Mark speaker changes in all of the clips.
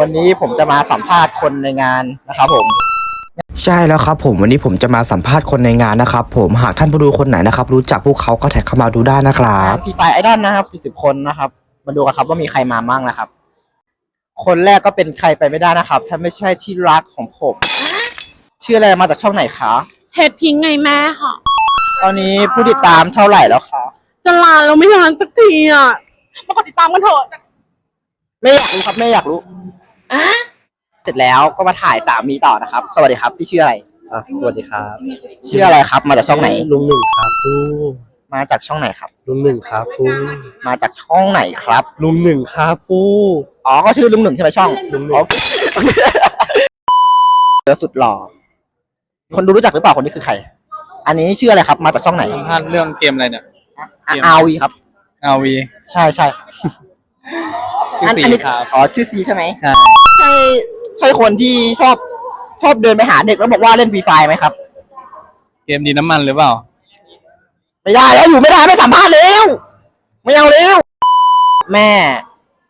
Speaker 1: วันนี้ผมจะมาสัมภาษณ์คนในงานนะครับผม
Speaker 2: ใช่แล้วครับผมวันนี้ผมจะมาสัมภาษณ์คนในงานนะครับผมหากท่านผู้ดูคนไหนนะครับ รู้จักพวกเขาก็แท็กเข้ามาดูได้นะครับ
Speaker 1: ฟีไฟไอดอลนะครับ40 คนนะครับ มาดูกันครับว่ามีใครมามั่งนะครับ คนแรกก็เป็นใครไปไม่ได้นะครับ ถ้าไม่ใช่ที่รักของผมชื่ออะไรมาจากช่องไหนคะ
Speaker 3: เห็ดพิงไงแม่ค่ะ
Speaker 1: ตอนนี้ผู้ติดตามเท่าไหร่แล้วคะ
Speaker 3: จะลาเราไม่ลาสักทีอะมากดติดตามกันเถอะ
Speaker 1: ไม่อยากรู้ครับไม่อยากรู้ เสร็จแล้วก็มาถ่ายสามีต่อนะครับ สวัสดีครับพี่ชื่ออะไร
Speaker 4: อะสวัสดีครับ
Speaker 1: ชื่ออะไรครับ มาจากช่องไหน
Speaker 4: ลุงหนึ่งครับฟู
Speaker 1: มาจากช่องไหนครับ
Speaker 4: ลุงหนึ่งครับฟู
Speaker 1: มาจากช่องไหนครับ
Speaker 4: ลุงหนึ่งครับฟู
Speaker 1: อ๋อก็ชื่อลุงหนึ่งใช่ไหมช่อง
Speaker 4: ลุงหนึ่ง
Speaker 1: อ๋อเจอสุดหล่อ คนดูรู้จักหรือเปล่าคนนี้คือใคร อันนี้ชื่ออะไรครับ มาจากช่องไหน
Speaker 5: สัมภาษณ์เรื่องเกมอะไรเนี่ย
Speaker 1: อาวีครับ
Speaker 5: อาวี
Speaker 1: ใช่ใช่
Speaker 5: ชื่อสี
Speaker 1: นนี้
Speaker 5: ครับ
Speaker 1: อ๋อชื่อซีใช่ไหม
Speaker 5: ใช่
Speaker 1: ใช่ใช่คนที่ชอบชอบเดินไปหาเด็กแล้วบอกว่าเล่นฟรีไฟไหมครับ
Speaker 5: เกมดีน้ำมันหรือเปล่า
Speaker 1: ไม่ได้แล้วอยู่ไม่ได้ไม่สัมภาษณ์แล้วไม่เอาแล้วแม่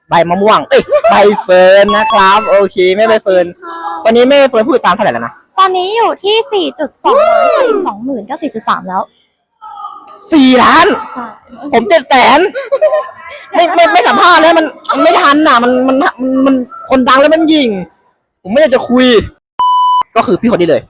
Speaker 1: ใบมะม่วง เอ้ยใบเฟิร์นนะครับ โอเคแม่ใบเฟิร์นตอนนี้แม่ใบเฟิร์นพูดตามเท่าไหร่แล้วนะ
Speaker 6: ตอนนี้อยู่ที่ 4.2ล้านอีกสองหมื่นก็4.3 แล้ว
Speaker 1: สี่ล้าน
Speaker 6: ใช่
Speaker 1: ผมเจ็ดแสนไม่ไม่ไม่สัมภาษณ์แล้วมันมันไม่ทันน่ะ มันมันมันมันคนดังแล้วมันยิง ผมไม่อยากจะคุย ก็คือพี่คนนี้เลย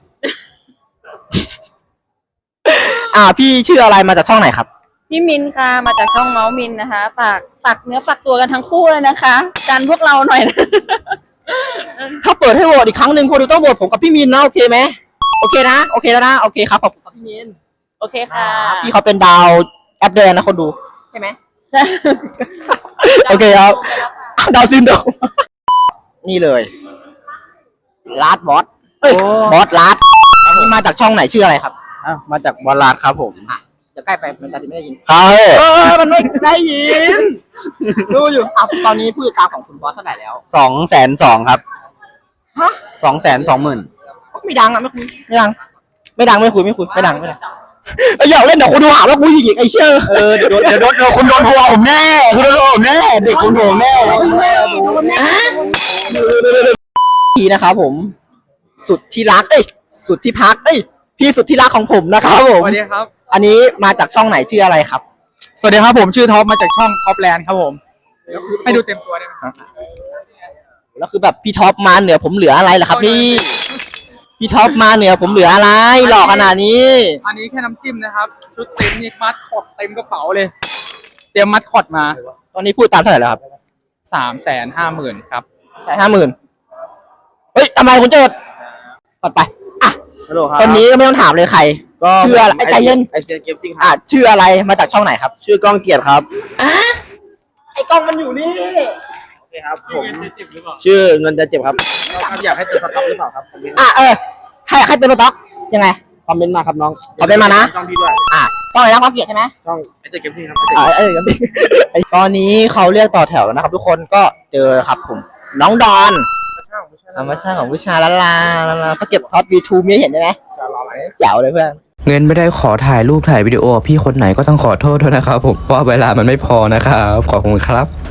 Speaker 1: อ่า พี่ชื่ออะไรมาจากช่องไหนครับ
Speaker 7: พี่มินค่ะ มาจากช่องเมาส์มินนะคะ ฝากฝากเนื้อฝากตัวกันทั้งคู่เลยนะคะกันพวกเราหน่อยนะ
Speaker 1: ถ้าเปิดให้โหวตอีกครั้งหนึ่งคนดูต้องโหวตผมกับพี่มินนะโอเคไหมโอเคนะ โอเคแล้วนะ โอเคครับขอบคุณครับพี่มิน
Speaker 7: โอเคค่ะ
Speaker 1: พี่เขาเป็นดาวแอปแดงนะคนดู ใช่ไหม โอเคครับ ดาวซินโดรมนี่เลยลาดบอสเอ้ยบอสลาดนี่มาจากช่องไหนชื่ออะไรครับ
Speaker 4: อะมาจากบอลลาดครับผม
Speaker 1: จะใกล้ไปมันจะไม่ได้ยิน
Speaker 4: ครับ
Speaker 1: เออมันไม่ได้ยิน ดูอยู่อะตอนนี้ผู้ติดตามของคุณบอสเท่าไหร่แล้ว
Speaker 4: สองแสนสองครับ
Speaker 1: ฮะ
Speaker 4: สองแสนสองหมื่น
Speaker 1: ไม่ดังอะไม่คุยไม่ดัง ไม่ดังไม่คุยไม่คุยไม่ดังไม่ดัง ไอ้ยอยากเล่นเดี๋ยวคุณดูหาว่ากูหยิกไอ้เชื่อ
Speaker 4: เออเดี๋ยวเดี๋ยวโดนเดี๋ยวคุณโดนทัวร์ผมแน่คุณโดนทัวร์ผมแน่เด็กคุณโดนแน่
Speaker 1: ทีนะครับผม สุดที่รักเอ้ยสุดที่พักเอ้ยพี่สุดที่รักของผมนะครับผม
Speaker 5: สวัสดีครับ
Speaker 1: อันนี้มาจากช่องไหนชื่ออะไรครับ
Speaker 5: สวัสดีครับผมชื่อท็อปมาจากช่องท็อปแลนด์ครับผมให้ดูเต็มตัวได้ไหม
Speaker 1: แล้วคือแบบพี่ท็อปมาเหนือผมเหลืออะไรล่ะครับพี่ พี่ท็อปมาเหนือผมเหลืออะไรหลอกขนาดนี้
Speaker 5: อันนี้แค่น้ำจิ้มนะครับ ชุดเต็มนี่มัดคอดเต็มกระเป๋าเลย เตรียมมัดคอดมา
Speaker 1: ตอนนี้พูดตามเท่าไหร่แล้วครับ
Speaker 5: สามแสนห้าหมื่นครับ
Speaker 1: แสนห้าหมื่นเฮ้ยทำไมคุณโจดตัดไปอะ
Speaker 4: ฮัลโหลครับ
Speaker 1: คนนี้ก็ไม่ต้องถามเลยใคร
Speaker 4: ก็
Speaker 1: ชื่ออะไรไอ้ใจเย็น
Speaker 4: ไอเซียนเกมซิ่งค
Speaker 1: อะ
Speaker 4: รับ
Speaker 1: ชื่ออะไรมาจากช่องไหนครับ
Speaker 4: ชื่อกล้องเกียรติครับ
Speaker 1: ไอ้กล้องมันอยู่นี่
Speaker 4: โอ เคครับผมชื่อเงินจะเจ็บครับครับอยากให้เติมสต็อกหรือเปล่าครับคอมเมนต์
Speaker 1: อะเออให้ให้เป็นรถด็อกยังไง
Speaker 4: คอมเมนต์มาครับน้อง
Speaker 1: คอมเมนต์มานะ
Speaker 4: ช่องพี่ด้วย
Speaker 1: อะต้องอะไรนะความเกลียดใช่ไหม
Speaker 4: ช่องไอเซียนเกมซิ่งครับ
Speaker 1: อ่าเอ้ยครับไอ้ตอนนี้เขาเรียกต่อแถวแล้วนะครับ ทุกคนก็เจอครับผม น้องดอนธรรมชาติของผู้ชายละลาละลาสเก็ตท็อปวีทูมีให้เห็นใช่ไหมแจ๋วเลยเพื่อน
Speaker 2: เงินไม่ได้ขอถ่ายรูปถ่ายวิดีโอ พี่คนไหนก็ต้องขอโทษด้วยนะครับผมเพราะว่าเวลามันไม่พอนะครับ ขอบคุณครับ